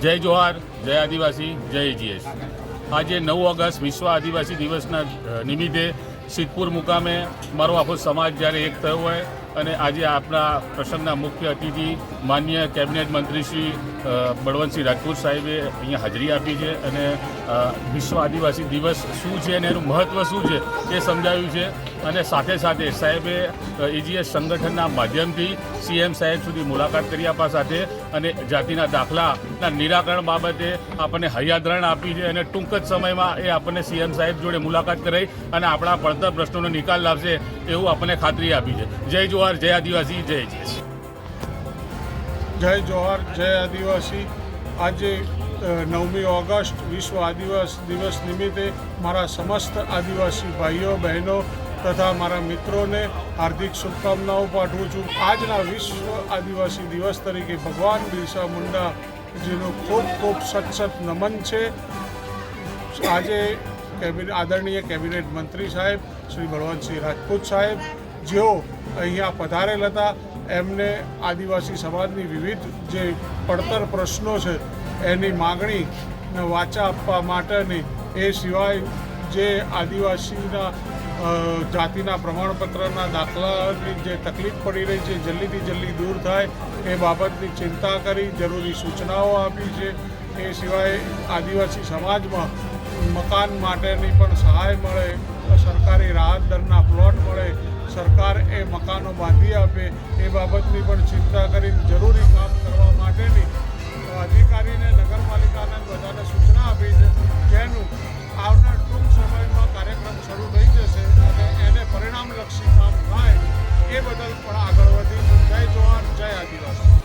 જય જોહાર, જય આદિવાસી, જય જીએસ. આજે નવ ઓગસ્ટ વિશ્વ આદિવાસી દિવસના નિમિત્તે સિદ્ધપુર મુકામે મારો આખો સમાજ જ્યારે એક થયો હોય અને આજે આપણા પ્રસંગના મુખ્ય અતિથિ માન્ય કેબિનેટ મંત્રી શ્રી બળવંતસિંહ રાજપૂત સાહેબે અહીંયા હાજરી આપી છે અને વિશ્વ આદિવાસી દિવસ શું છે અને એનું મહત્ત્વ શું છે એ સમજાવ્યું છે. અને સાથે સાથે સાહેબે એજીએસ સંગઠનના માધ્યમથી સીએમ સાહેબ સુધી મુલાકાત કરી આપવા સાથે અને જાતિના દાખલાના નિરાકરણ બાબતે આપણને હૈયાદરણ આપી છે અને ટૂંક જ સમયમાં એ આપણને સીએમ સાહેબ જોડે મુલાકાત કરાઈ અને આપણા પડતર પ્રશ્નોનો નિકાલ લાવશે એવું આપણને ખાતરી આપી છે. જય જોહાર જય આદિવાસી, જય એજીએસ જય જોહાર જય આદિવાસી. આજે નવમી ઓગસ્ટ વિશ્વ આદિવાસી દિવસ નિમિત્તે મારા સમસ્ત આદિવાસી ભાઈઓ, બહેનો તથા મારા મિત્રોને હાર્દિક શુભકામનાઓ પાઠવું છું. આજના વિશ્વ આદિવાસી દિવસ તરીકે ભગવાન બિરસા મુંડા જેનો ખૂબ ખૂબ સત સત નમન છે. આજે કેબિનેટ આદરણીય કેબિનેટ મંત્રી સાહેબ શ્રી બળવંતસિંહ રાજપૂત સાહેબ, જેઓ અહીંયા પધારેલ હતા, એમને આદિવાસી સમાજની વિવિધ જે પડતર પ્રશ્નો છે, એની માગણીને વાચા આપવા માટેની એ સિવાય જે આદિવાસીના જાતિના પ્રમાણપત્રના દાખલાની જે તકલીફ પડી રહી છે, જલ્દીથી જલ્દી દૂર થાય એ બાબતની ચિંતા કરી, જરૂરી સૂચનાઓ આપી છે. એ સિવાય આદિવાસી સમાજમાં મકાન માટેની પણ સહાય મળે, સરકારી રાહત દરના પ્લોટ મળે, સરકાર એ મકાનો બાંધી આપે એ બાબતની પણ ચિંતા કરી જરૂરી એ બદલ પણ આગળ વધી. જય જોહાર જય આદિવાસી.